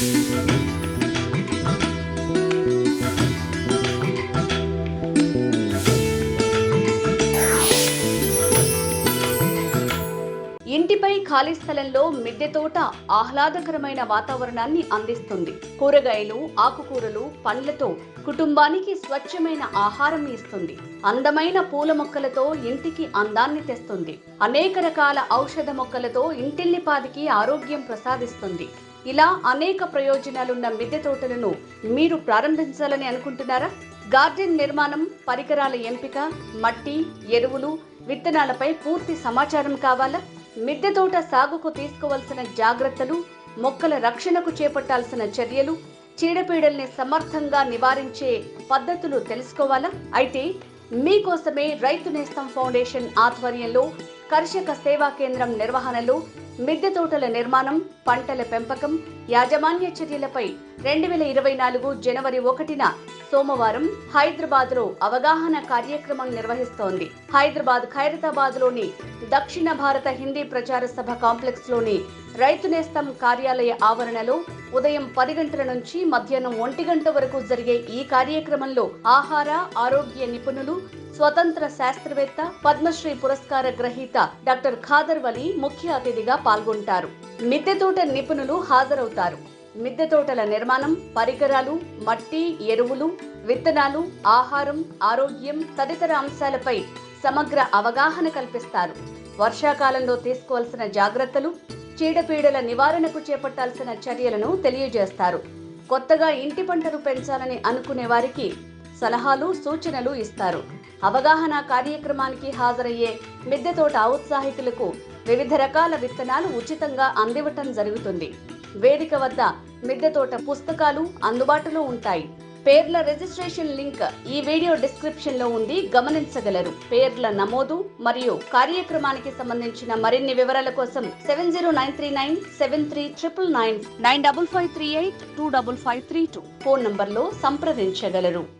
ఇంటిపై ఖాళీ స్థలంలో మిద్దె తోట ఆహ్లాదకరమైన వాతావరణాన్ని అందిస్తుంది. కూరగాయలు ఆకుకూరలు పండ్లతో కుటుంబానికి స్వచ్ఛమైన ఆహారం ఇస్తుంది. అందమైన పూల మొక్కలతో ఇంటికి అందాన్ని తెస్తుంది. అనేక రకాల ఔషధ మొక్కలతో ఇంటిల్లిపాదికి ఆరోగ్యం ప్రసాదిస్తుంది. ఇలా అనేక ప్రయోజనాలున్న మిద్దె తోటలను మీరు ప్రారంభించాలని అనుకుంటున్నారా? గార్డెన్ నిర్మాణం పరికరాల ఎంపిక మట్టి ఎరువులు విత్తనాలపై పూర్తి సమాచారం కావాలా? మిద్దె తోట సాగుకు తీసుకోవాల్సిన జాగ్రత్తలు మొక్కల రక్షణకు చేపట్టాల్సిన చర్యలు చీడపీడల్ని సమర్థంగా నివారించే పద్ధతులు తెలుసుకోవాలా? అయితే మీకోసమే రైతు నేస్తం ఫౌండేషన్ ఆధ్వర్యంలో కర్షక సేవా కేంద్రం నిర్వహణలో మిద్దె తోటల నిర్మాణం పంటల పెంపకం యాజమాన్య చర్యలపై రెండు వేల ఇరవై నాలుగు జనవరి ఒకటిన సోమవారం హైదరాబాద్లో అవగాహన కార్యక్రమం నిర్వహిస్తోంది. హైదరాబాద్ ఖైరతాబాద్లోని దక్షిణ భారత హిందీ ప్రచార సభ కాంప్లెక్స్లోని రైతు నేస్తం కార్యాలయ ఆవరణలో ఉదయం పది గంటల నుంచి మధ్యాహ్నం ఒంటి గంట వరకు జరిగే ఈ కార్యక్రమంలో ఆహార ఆరోగ్య నిపుణులు స్వతంత్ర శాస్త్రవేత్త పద్మశ్రీ పురస్కార గ్రహీత డాక్టర్ ఖాదర్ వలి ముఖ్య అతిథిగా పాల్గొంటారు. మిద్దె తోట నిపుణులు హాజరవుతారు. మిద్దె తోటల నిర్మాణం పరికరాలు మట్టి ఎరువులు విత్తనాలు ఆహారం ఆరోగ్యం తదితర అంశాలపై సమగ్ర అవగాహన కల్పిస్తారు. వర్షాకాలంలో తీసుకోవాల్సిన జాగ్రత్తలు చీడపీడల నివారణకు చేపట్టాల్సిన చర్యలను తెలియజేస్తారు. కొత్తగా ఇంటి పంటను పెంచాలని అనుకునే వారికి సలహాలు సూచనలు ఇస్తారు. అవగాహన కార్యక్రమానికి హాజరయ్యే మిద్దె తోట ఔత్సాహికులకు వివిధ రకాల విత్తనాలు ఉచితంగా అందివ్వటం జరుగుతుంది. వేదిక వద్ద మిద్దె తోట పుస్తకాలు అందుబాటులో ఉంటాయి. పేర్ల రిజిస్ట్రేషన్ లింక్ ఈ వీడియో డిస్క్రిప్షన్లో ఉంది. గమనించగలరు. పేర్ల నమోదు మరియు కార్యక్రమానికి సంబంధించిన మరిన్ని వివరాల కోసం seven zero nine three nine seven three triple nine nine double five three eight two double five three two. Phone నంబర్లో సంప్రదించగలరు.